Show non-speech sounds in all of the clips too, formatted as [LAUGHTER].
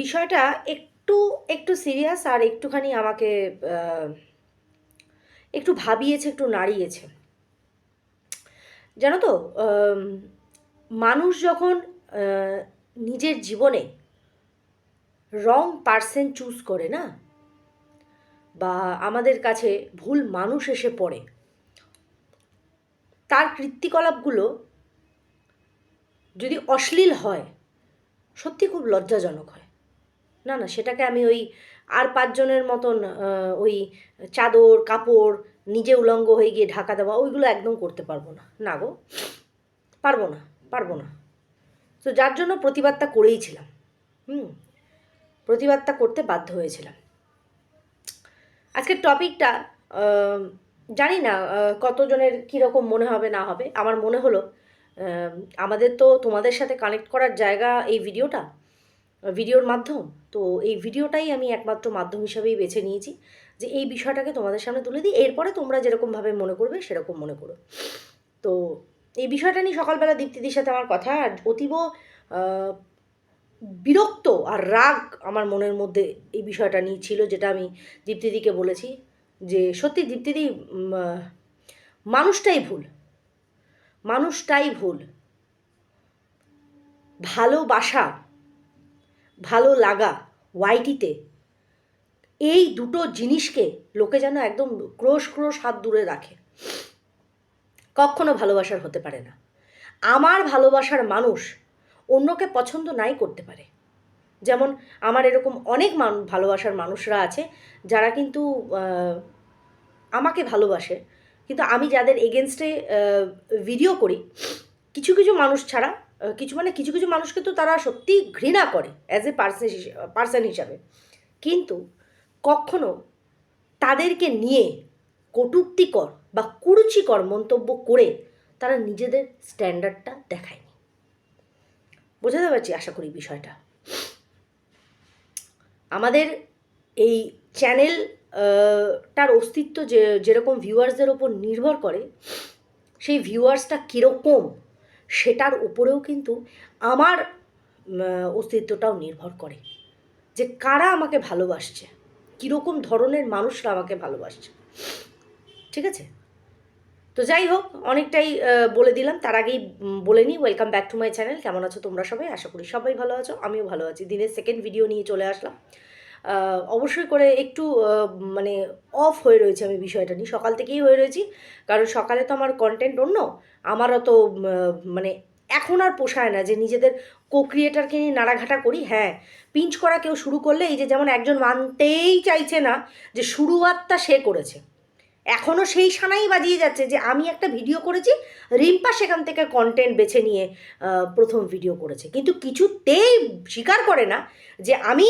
বিষয়টা একটু একটু সিরিয়াস আর একটুখানি আমাকে একটু ভাবিয়েছে, একটু নাড়িয়েছে। জানো তো মানুষ যখন নিজের জীবনে রং পার্সন চুজ করে না, বা আমাদের কাছে ভুল মানুষ এসে পড়ে, তার কৃত্তিকলাপগুলো যদি অশ্লীল হয়, সত্যি খুব লজ্জাজনক হয়। না না, সেটাকে আমি ওই আর পাঁচজনের মতন ওই চাদর, কাপড় নিজে উলঙ্গ হয়ে গিয়ে ঢাকা দেওয়া, ওইগুলো একদম করতে পারব না। না গো, পারব না পারব না। তো যার জন্য প্রতিবাদটা করেইছিলাম হুম, প্রতিবাদটা করতে বাধ্য হয়েছিলাম। আজকের টপিকটা জানি না কতজনের কীরকম মনে হবে, না হবে। আমার মনে হলো আমাদের তো তোমাদের সাথে কানেক্ট করার জায়গা এই ভিডিওটা ভিডিওর মাধ্যম। তো এই ভিডিওটাই আমি একমাত্র মাধ্যম হিসাবেই বেছে নিয়েছি যে এই বিষয়টাকে তোমাদের সামনে তুলে দিই। এরপরে তোমরা যেরকমভাবে মনে করবে সেরকম মনে করো। তো এই বিষয়টা নিয়ে সকালবেলা দীপ্তিদির সাথে আমার কথা আর অতীব বিরক্ত আর রাগ আমার মনের মধ্যে এই বিষয়টা নিয়ে ছিল যেটা আমি দীপ্তিদিকে বলেছি যে, সত্যি দীপ্তিদি মানুষটাই ভুল। মানুষটাই ভুল। ভালোবাসা ভালো লাগা ওয়াইটিতে, এই দুটো জিনিসকে লোকে যেন একদম ক্রোশ ক্রোশ হাত দূরে রাখে। কখনো ভালোবাসার হতে পারে না। আমার ভালোবাসার মানুষ অন্যকে পছন্দ নাই করতে পারে। যেমন আমার এরকম অনেক ভালোবাসার মানুষরা আছে যারা কিন্তু আমাকে ভালোবাসে। কিন্তু আমি যাদের এগেনস্টে ভিডিও করি, কিছু কিছু মানুষ ছাড়া কিছু মানে কিছু কিছু মানুষকে তো তারা সত্যি ঘৃণা করে অ্যাজ এ পার্সন পার্সন হিসাবে। কিন্তু কখনো তাদেরকে নিয়ে কটূক্তিকর বা কুরুচিকর মন্তব্য করে তারা নিজেদের স্ট্যান্ডার্ডটা দেখায়নি। বোঝাতে পারছি আশা করি বিষয়টা? আমাদের এই চ্যানেল তার অস্তিত্ব যে, যেরকম ভিউয়ার্সদের ওপর নির্ভর করে, সেই ভিউয়ার্সটা কীরকম সেটার উপরেও কিন্তু আমার অস্তিত্বটাও নির্ভর করে যে কারা আমাকে ভালোবাসছে, কীরকম ধরনের মানুষরা আমাকে ভালোবাসছে। ঠিক আছে? তো যাই হোক, অনেকটাই বলে দিলাম। তার আগেই বলে নিই welcome back to my channel কেমন আছো তোমরা সবাই? আশা করি সবাই ভালো আছো, আমিও ভালো আছি। দিনের সেকেন্ড ভিডিও নিয়ে চলে আসলাম। অবশ্যই করে একটু মানে অফ হয়ে রয়েছে আমি বিষয়টা নিয়ে। সকাল থেকেই হয়ে রয়েছি। কারণ সকালে তো আমার কন্টেন্ট অন্য, আমারও তো মানে এখন আর পোষায় না যে নিজেদের কো ক্রিয়েটারকে নিয়ে নাড়াঘাটা করি। হ্যাঁ পিঞ্চ করা কেউ শুরু করলে এই যে যেমন একজন মানতেই চাইছে না যে শুরুয়াতটা সে করেছে। এখনও সেই সানাই বাজিয়ে যাচ্ছে যে আমি একটা ভিডিও করেছি, রিম্পা সেখান থেকে কন্টেন্ট বেছে নিয়ে প্রথম ভিডিও করেছে। কিন্তু কিছুতেই স্বীকার করে না যে আমি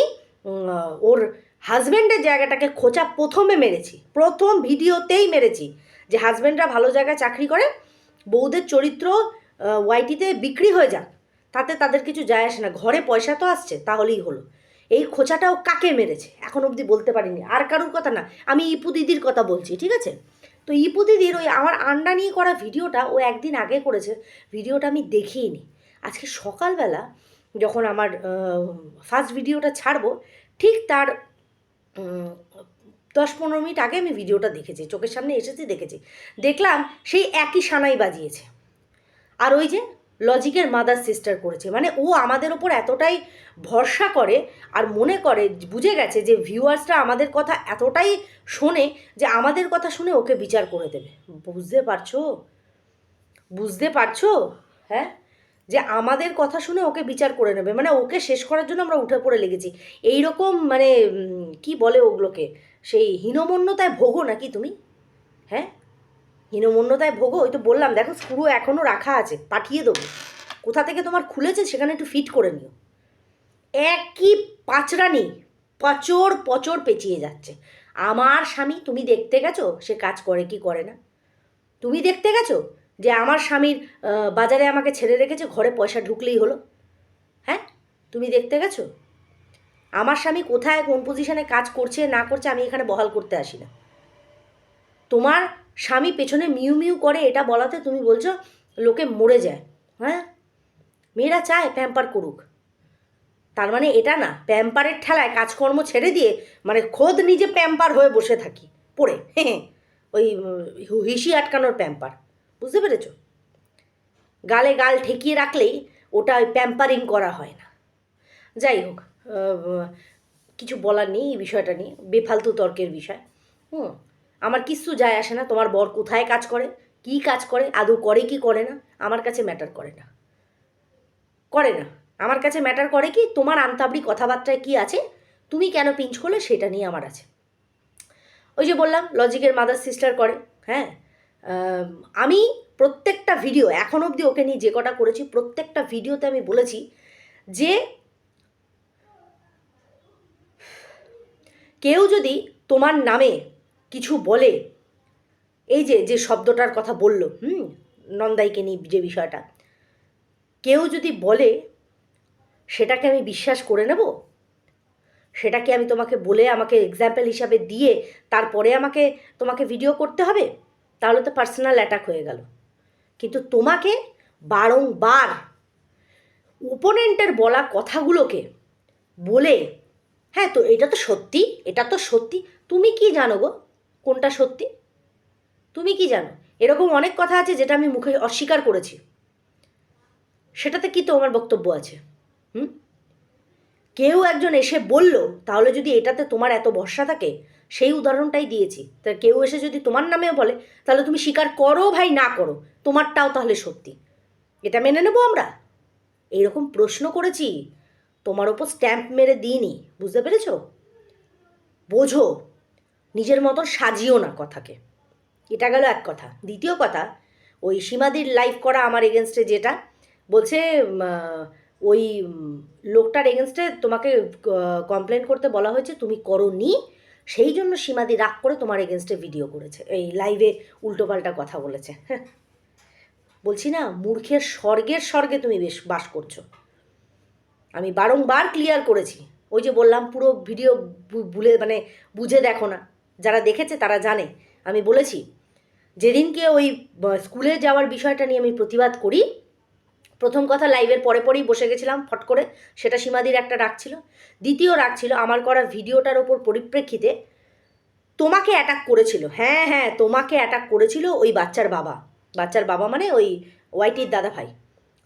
ওর হাজব্যান্ডের জায়গাটাকে খোঁচা প্রথমে মেরেছি। প্রথম ভিডিওতেই মেরেছি যে হাজব্যান্ডরা ভালো জায়গায় চাকরি করে, বউদের চরিত্র ওয়াইটিতে বিক্রি হয়ে যাক, তাতে তাদের কিছু যায় আসে না, ঘরে পয়সা তো আসছে, তাহলেই হলো। এই খোঁচাটাও কাকে মেরেছে? এখন অবধি বলতে পারিনি, আর কারুর কথা না, আমি ইপু দিদির কথা বলছি, ঠিক আছে? তো ইপু দিদির ওই আমার আন্ডা নিয়ে করা ভিডিওটা ও একদিন আগে করেছে, ভিডিওটা আমি দেখিইনি। আজকে সকালবেলা যখন আমার ফার্স্ট ভিডিওটা ছাড়বো, ঠিক তার দশ পনেরো মিনিট আগে আমি ভিডিওটা দেখেছি, চোখের সামনে এসেছি, দেখেছি। দেখলাম সেই একই সানাই বাজিয়েছে। আর ওই যে লজিকের মাদার সিস্টার করেছে মানে ও আমাদের ওপর এতটাই ভরসা করে আর মনে করে, বুঝে গেছে যে ভিউয়ার্সরা আমাদের কথা এতটাই শোনে যে আমাদের কথা শুনে ওকে বিচার করে দেবে। বুঝতে পারছ? বুঝতে পারছ? হ্যাঁ? যে আমাদের কথা শুনে ওকে বিচার করে নেবে। মানে ওকে শেষ করার জন্য আমরা উঠে পড়ে লেগেছি। এই রকম মানে কি বলে ওগুলোকে? সেই হীনমন্যতায় ভোগো নাকি তুমি? হ্যাঁ? হীনমন্যতায় ভোগো? ওই তো বললাম, দেখো স্ক্রু এখনও রাখা আছে, পাঠিয়ে দেবো। কোথা থেকে তোমার খুলেছে সেখানে একটু ফিট করে নিও। একই পাচরানি পচর পচর পেঁচিয়ে যাচ্ছে। আমার স্বামী, তুমি দেখতে গেছো? সে কাজ করে কি করে না? তুমি দেখতে গেছো? যে আমার স্বামীর বাজারে আমাকে ছেড়ে রেখেছে, ঘরে পয়সা ঢুকলেই হলো। হ্যাঁ? তুমি দেখতে গেছো? আমার স্বামী কোথায়, কোন পজিশনে কাজ করছে, না করছে, আমি এখানে বহাল করতে আসি না। তোমার স্বামী পেছনে মিউ মিউ করে এটা বলাতে তুমি বলছো, লোকে মরে যায়। হ্যাঁ? মেয়েরা চায় প্যাম্পার করুক। তার মানে এটা না প্যাম্পারের ঠেলায় কাজকর্ম ছেড়ে দিয়ে মানে খোদ নিজে প্যাম্পার হয়ে বসে থাকি, পড়ে। হ্যাঁ [LAUGHS] ওই হিসি আটকানোর প্যাম্পার বুঝতে পেরেছ? গালে গাল ঠেকিয়ে রাখলেই ওটা ওই প্যাম্পারিং করা হয় না। যাই হোক কিছু বলার নেই এই বিষয়টা নিয়ে, বেফালতু তর্কের বিষয়। হুম, আমার কিচ্ছু যায় আসে না, তোমার বর কোথায় কাজ করে, কি কাজ করে, আদৌ করে কি করে না, আমার কাছে ম্যাটার করে না। করে না, আমার কাছে ম্যাটার করে কি, তোমার আন্তাবড়ি কথাবার্তায় কি আছে, তুমি কেন পিঞ্চ করলে সেটা নিয়ে আমার আছে। ওই যে বললাম লজিকের মাদার সিস্টার করে হ্যাঁ? আম, প্রত্যেকটা ভিডিও এখন অবধি ওকে নিয়ে যে কটা করেছি প্রত্যেকটা ভিডিওতে আমি বলেছি যে কেউ যদি তোমার নামে কিছু বলে এই যে যে শব্দটার কথা বলল হুম নন্দাইকে নিয়ে যে বিষয়টা কেউ যদি বলে সেটাকে আমি বিশ্বাস করে নেব? সেটাকে আমি তোমাকে বলে আমাকে এক্সাম্পল হিসাবে দিয়ে তারপরে আমাকে তোমাকে ভিডিও করতে হবে? তাহলে তো পার্সোনাল অ্যাটাক হয়ে গেল। কিন্তু তোমাকে বারংবার ওপোনেন্টের বলা কথাগুলোকে বলে হ্যাঁ তো এটা তো সত্যি, এটা তো সত্যি, তুমি কি জানো গো? কোনটা সত্যি? তুমি কি জানো? এরকম অনেক কথা আছে যেটা আমি মুখে অস্বীকার করেছি। সেটাতে কি তো আমার বক্তব্য আছে? হুম? কেউ একজন এসে বলল, তাহলে যদি এটাতে তোমার এত ভরসা থাকে সেই উদাহরণটাই দিয়েছি। তা কেউ এসে যদি তোমার নামেও বলে, তাহলে তুমি স্বীকার করো ভাই, না করো, তোমারটাও তাহলে সত্যি। এটা মেনে নেব আমরা? এইরকম প্রশ্ন করেছি, তোমার ওপর স্ট্যাম্প মেরে দিইনি, বুঝতে পেরেছ? বোঝো, নিজের মতন সাজিও না কথাকে। এটা গেল এক কথা। দ্বিতীয় কথা, ওই সীমাদির লাইভ করা আমার এগেনস্টে যেটা, বলছে ওই লোকটার এগেনস্টে তোমাকে কমপ্লেন করতে বলা হয়েছে, তুমি করনি সেই জন্য সীমাদি রাগ করে তোমার এগেনস্টে ভিডিও করেছে। এই লাইভে উল্টোপাল্টা কথা বলেছে। হ্যাঁ। বলছি না, মূর্খের স্বর্গের স্বর্গে তুমি বেশ বাস করছ। আমি বারংবার ক্লিয়ার করেছি। ওই যে বললাম, পুরো ভিডিও ভুলে মানে বুঝে দেখো না। যারা দেখেছে তারা জানে। আমি বলেছি, যেদিনকে ওই স্কুলে যাওয়ার বিষয়টা নিয়ে আমি প্রতিবাদ করি প্রথম কথা লাইভের পরে পরেই বসে গেছিলাম ফট করে। সেটা সীমাদির একটা রাগ ছিল। দ্বিতীয় রাগ ছিল আমার করা ভিডিওটার ওপর পরিপ্রেক্ষিতে তোমাকে অ্যাটাক করেছিল। হ্যাঁ হ্যাঁ তোমাকে অ্যাটাক করেছিল ওই বাচ্চার বাবা। বাচ্চার বাবা মানে ওই ওয়াইটির দাদা ভাই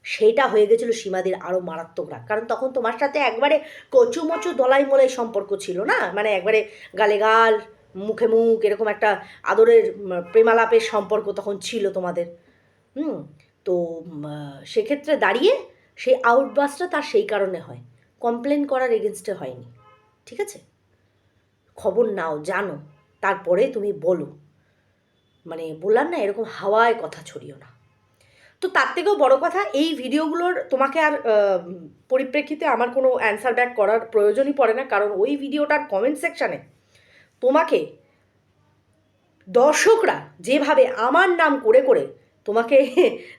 সেইটা হয়ে গেছিল সীমাদির আরও মারাত্মক রাগ। কারণ তখন তোমার সাথে একবারে কচুমচু দলাই মলাই সম্পর্ক ছিল না? মানে একবারে গালে গাল মুখে মুখ, এরকম একটা আদরের প্রেমালাপের সম্পর্ক তখন ছিল তোমাদের। হুম? তো সেক্ষেত্রে দাঁড়িয়ে সেই আউটবাসটা তার সেই কারণে হয়। কমপ্লেন করার এগেনস্টে হয়নি। ঠিক আছে? খবর নাও, জানো। তারপরে তুমি বলো। মানে বললাম না, এরকম হাওয়ায় কথা ছড়িও না। তো তার থেকেও বড় কথা, এই ভিডিওগুলোর তোমাকে আর পরিপ্রেক্ষিতে আমার কোনো অ্যান্সার ব্যাক করার প্রয়োজনই পড়ে না। কারণ ওই ভিডিওটার কমেন্ট সেকশানে তোমাকে দর্শকরা যেভাবে আমার নাম করে করে তোমাকে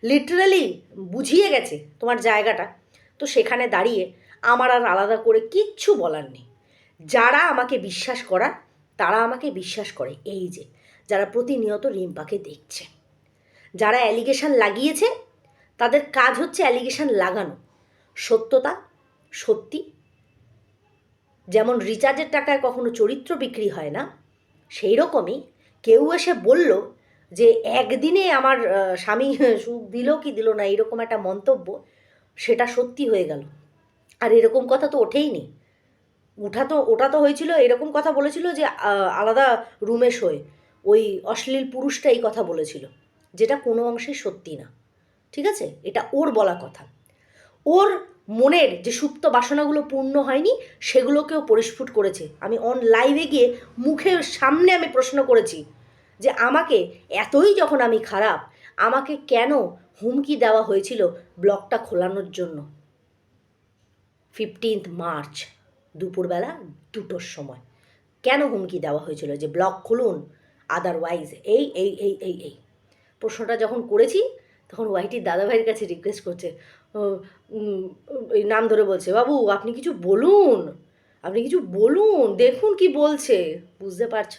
লিটারালি বুঝিয়ে গেছে তোমার জায়গাটা। তো সেখানে দাঁড়িয়ে আমার আর আলাদা করে কিচ্ছু বলার নেই। যারা আমাকে বিশ্বাস করার, তারা আমাকে বিশ্বাস করে। এই যে, যারা প্রতিনিয়ত রিম্পাকে দেখছে। যারা অ্যালিগেশন লাগিয়েছে, তাদের কাজ হচ্ছে অ্যালিগেশন লাগানো। সত্যতা, সত্যি। যেমন রিচার্জের টাকায় কখনো চরিত্র বিক্রি হয় না সেই রকমই কেউ এসে বলল যে একদিনে আমার স্বামী সুখ দিল কি দিল না এরকম একটা মন্তব্য, সেটা সত্যি হয়ে গেল। আর এরকম কথা তো ওঠেই নি। উঠা তো, ওটা তো হয়েছিল, এরকম কথা বলেছিল যে আলাদা রুমে শোয়। ওই অশ্লীল পুরুষটা এই কথা বলেছিল, যেটা কোনো অংশে সত্যি না। ঠিক আছে? এটা ওর বলা কথা। ওর মনের যে সুপ্ত বাসনাগুলো পূর্ণ হয়নি, সেগুলোকেও পরিস্ফুট করেছে। আমি অন লাইভে গিয়ে মুখের সামনে আমি প্রশ্ন করেছি যে আমাকে এতই যখন আমি খারাপ, আমাকে কেন হুমকি দেওয়া হয়েছিল ব্লগটা খোলানোর জন্য? ফিফটিন্থ মার্চ, দুপুরবেলা দুটোর সময়। কেন হুমকি দেওয়া হয়েছিল যে ব্লগ খুলুন? আদারওয়াইজ এই এই এই এই এই। প্রশ্নটা যখন করেছি, তখন ওয়াইটির দাদাভাইয়ের কাছে রিকোয়েস্ট করছে এই নাম ধরে বলছে, বাবু, আপনি কিছু বলুন, আপনি কিছু বলুন, দেখুন কি বলছে। বুঝতে পারছ?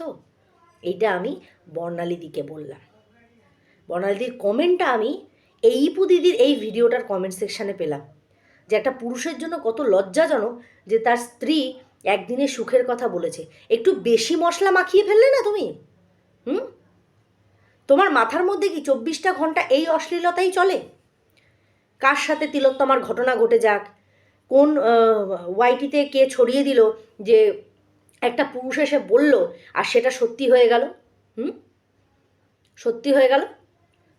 এইটা আমি বর্ণালীদিকে বললাম। বর্ণালীদির কমেন্টটা আমি এই ইপু দিদির এই ভিডিওটার কমেন্ট সেকশানে পেলাম। যে একটা পুরুষের জন্য কত লজ্জাজনক যে তার স্ত্রী একদিনে সুখের কথা বলেছে। একটু বেশি মশলা মাখিয়ে ফেললে না তুমি? হুম? তোমার মাথার মধ্যে কি চব্বিশটা ঘণ্টা এই অশ্লীলতাই চলে? কার সাথে তিলোত্তমার ঘটনা ঘটে যাক? কোন ওয়াইটিতে কে ছড়িয়ে দিল যে একটা পুরুষ এসে বলল, আর সেটা সত্যি হয়ে গেল? হুম? সত্যি হয়ে গেল?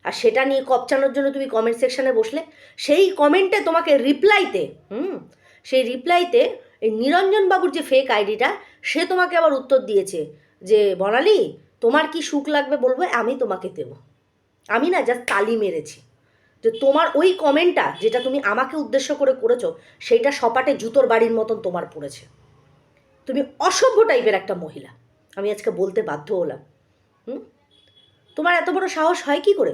আর সেটা নিয়ে কপচানোর জন্য তুমি কমেন্ট সেকশানে বসলে, সেই কমেন্টে তোমাকে রিপ্লাইতে হুম? সেই রিপ্লাইতে এই নিরঞ্জন বাবুর যে ফেক আইডিটা সে তোমাকে আবার উত্তর দিয়েছে যে, বনালি, তোমার কি সুখ লাগবে বলব? আমি তোমাকে দেবো। আমি না জাস্ট তালি মেরেছি যে, তোমার ওই কমেন্টটা যেটা তুমি আমাকে উদ্দেশ্য করে করেছ, সেইটা সপাটে জুতোর বাড়ির মতন তোমার পড়েছে। তুমি অসভ্য টাইপের একটা মহিলা। আমি আজকে বলতে বাধ্য হলাম। হুম? তোমার এত বড় সাহস হয় কি করে?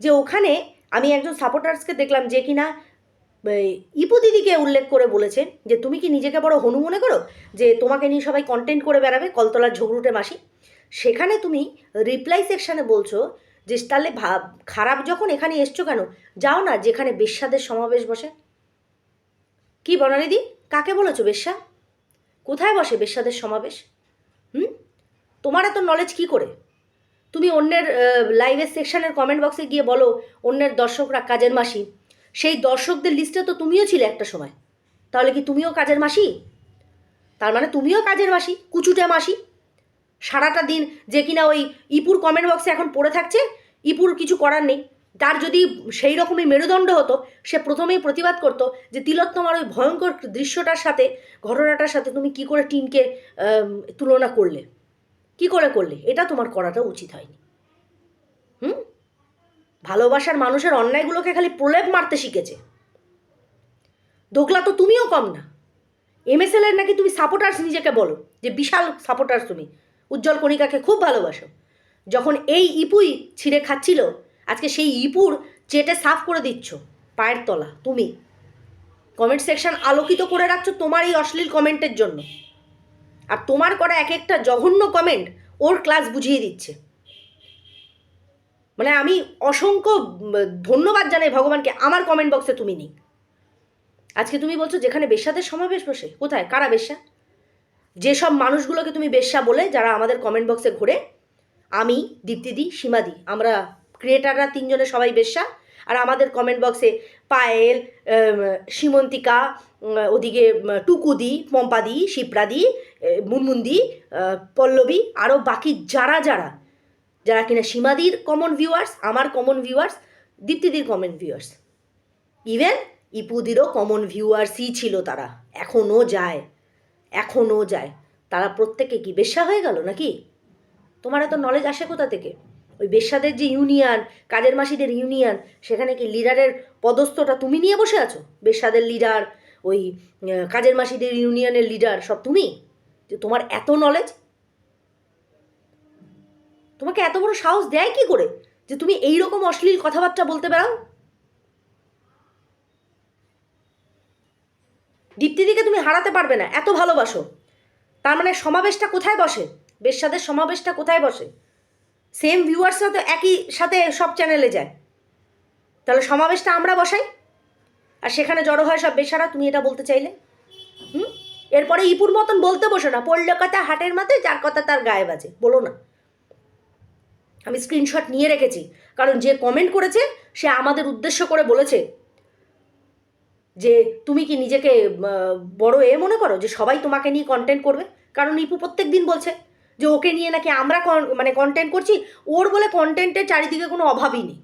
যে ওখানে আমি একজন সাপোর্টার্সকে দেখলাম যে কিনা ইপু দিদিকে উল্লেখ করে বলেছে যে, তুমি কি নিজেকে বড় হনু মনে করো? যে তোমাকে নিয়ে সবাই কন্টেন্ট করে বেড়াবে, কলতলার ঝগড়ুটে মাসি? সেখানে তুমি রিপ্লাই সেকশানে বলছো যে, তাহলে ভাব খারাপ যখন এখানে এসছো কেন? যাও না, যেখানে বেশ্যাদের সমাবেশ বসে। কি বনারিদি কাকে বলেছ বেশ্যা? কোথায় বসে বেশ্যাদের সমাবেশ? হুম? তোমার এত নলেজ কি করে? তুমি অন্যের লাইভের সেকশনের কমেন্ট বক্সে গিয়ে বলো, অন্যের দর্শকরা কাজের মাসি। সেই দর্শকদের লিস্টে তো তুমিও ছিলে একটা সময়। তাহলে কি তুমিও কাজের মাসি? তার মানে তুমিও কাজের মাসি, কুচুটে মাসি? সারাটা দিন যে কিনা ওই ইপুর কমেন্ট বক্সে এখন পড়ে থাকছে, ইপুর কিছু করার নেই। তার যদি সেই রকমই মেরুদণ্ড হতো, সে প্রথমেই প্রতিবাদ করতো যে তিলোত্তমার ওই ভয়ঙ্কর দৃশ্যটার সাথে, ঘটনাটার সাথে তুমি কি করে টিনকে তুলনা করলে? কি করে করলে? এটা তোমার করাটা উচিত হয়নি। হুম? ভালোবাসার মানুষের অন্যায়গুলোকে খালি প্রলেপ মারতে শিখেছে। দোকলা তো তুমিও কম না। এমএসএল এর নাকি তুমি সাপোর্টার্স নিজেকে বলো, যে বিশাল সাপোর্টার্স তুমি। উজ্জ্বল কণিকাকে খুব ভালোবাসো। যখন এই ইপুই ছিঁড়ে খাচ্ছিল আজকে সেই ইপুর চেটে সাফ করে দিচ্ছ, পায়ের তলা, তুমি। কমেন্ট সেকশন আলোকিত করে রাখছো তোমার এই অশ্লীল কমেন্টের জন্য। আর তোমার করা এক একটা জঘন্য কমেন্ট ওর ক্লাস বুঝিয়ে দিচ্ছে। মানে আমি অসংখ্য ধন্যবাদ জানাই ভগবানকে, আমার কমেন্ট বক্সে তুমি নেই। আজকে তুমি বলছো যেখানে বেশ্যাদের সমাবেশ বসে, কোথায়? কারা বেশ্যা? যেসব মানুষগুলোকে তুমি বেশ্যা বলে, যারা আমাদের কমেন্ট বক্সে ঘুরে, আমি, দীপ্তিদি, সীমাদি, আমরা ক্রিয়েটাররা তিনজনে সবাই বেশ্যা। আর আমাদের কমেন্ট বক্সে পায়েল সীমন্তিকা ওদিকে টুকুদি, পম্পাদি, শিপ্রাদি মুনমুন্দি পল্লবী আরও বাকি যারা যারা যারা কিনা সীমাদির কমন ভিউয়ার্স আমার কমন ভিউয়ার্স দীপ্তিদির কমন ভিউয়ার্স ইভেন ইপুদিরও কমন ভিউয়ার্সই ছিল তারা। এখনও যায়। এখনও যায়। তারা প্রত্যেকে কি বেশ্যা হয়ে গেল নাকি? তোমার এত নলেজ আসে কোথা থেকে? ওই বেশ্যাদের যে ইউনিয়ন, কাজের মাসিদের ইউনিয়ন, সেখানে কি লিডারের পদস্থটা তুমি নিয়ে বসে আছো? বেশ্যাদের লিডার, ওই কাজের মাসিদের ইউনিয়নের লিডার, সব তুমি? যে তোমার এত নলেজ তোমাকে এত বড় সাহস দেয় কি করে যে তুমি এই রকম অশ্লীল কথাবার্তা বলতে বেড়াও? দীপ্তিদিকে তুমি হারাতে পারবে না, এত ভালোবাসো। তার মানে সমাবেশটা কোথায় বসে? বেশ্যাদের সমাবেশটা কোথায় বসে? সেম ভিউয়ার্সরা তো একই সাথে সব চ্যানেলে যায়। তাহলে সমাবেশটা আমরা বসাই? আর সেখানে জড়ো হয় সব বেশারা, তুমি এটা বলতে চাইলে। হুম? এরপরে ইপুর মতন বলতে বসো না, পড়ল কথা হাটের মাথায়, যার কথা তার গায়ে বাজে, বলো না। আমি স্ক্রিনশট নিয়ে রেখেছি, কারণ যে কমেন্ট করেছে, সে আমাদের উদ্দেশ্য করে বলেছে যে, তুমি কি নিজেকে বড় এ মনে করো যে সবাই তোমাকে নিয়ে কন্টেন্ট করবে? কারণ ইপু প্রত্যেক দিন বলছে যে ওকে নিয়ে নাকি আমরা মানে কন্টেন্ট করছি, ওর বলে কন্টেন্টের চারিদিকে কোনো অভাবই নেই।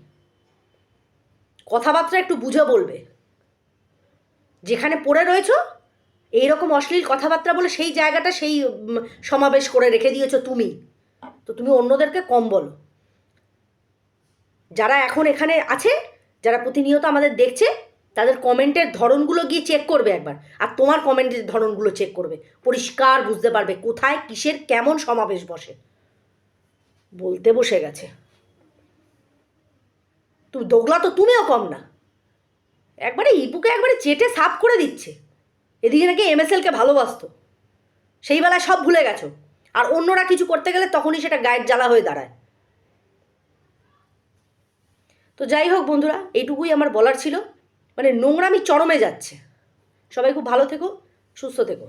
কথাবার্তা একটু বুঝে বলবে। যেখানে পড়ে রয়েছো, এইরকম অশ্লীল কথাবার্তা বলে সেই জায়গাটা সেই সমাবেশ করে রেখে দিয়েছ তুমি। তো তুমি অন্যদেরকে কম বলো। যারা এখন এখানে আছে, যারা প্রতিনিয়ত আমাদের দেখছে তাদের কমেন্টের ধরনগুলো গিয়ে চেক করবে একবার। আর তোমার কমেন্টের ধরনগুলো চেক করবে। পরিষ্কার বুঝতে পারবে কোথায়, কিসের, কেমন সমাবেশ বসে। বলতে বসে গেছে। তুমি দোগলা তো তুমিও কম না। একবারে ইপুকে একবারে চেটে সাফ করে দিচ্ছে। এদিকে নাকি এমএসএলকে ভালোবাসতো। সেই বেলায় সব ভুলে গেছো। আর অন্যরা কিছু করতে গেলে তখনই সেটা গায়ের জ্বালা হয়ে দাঁড়ায়। তো যাই হোক বন্ধুরা, এইটুকুই আমার বলার ছিল। মানে নোংরামি চরমে যাচ্ছে। সবাই খুব ভালো থেকো সুস্থ থেকো।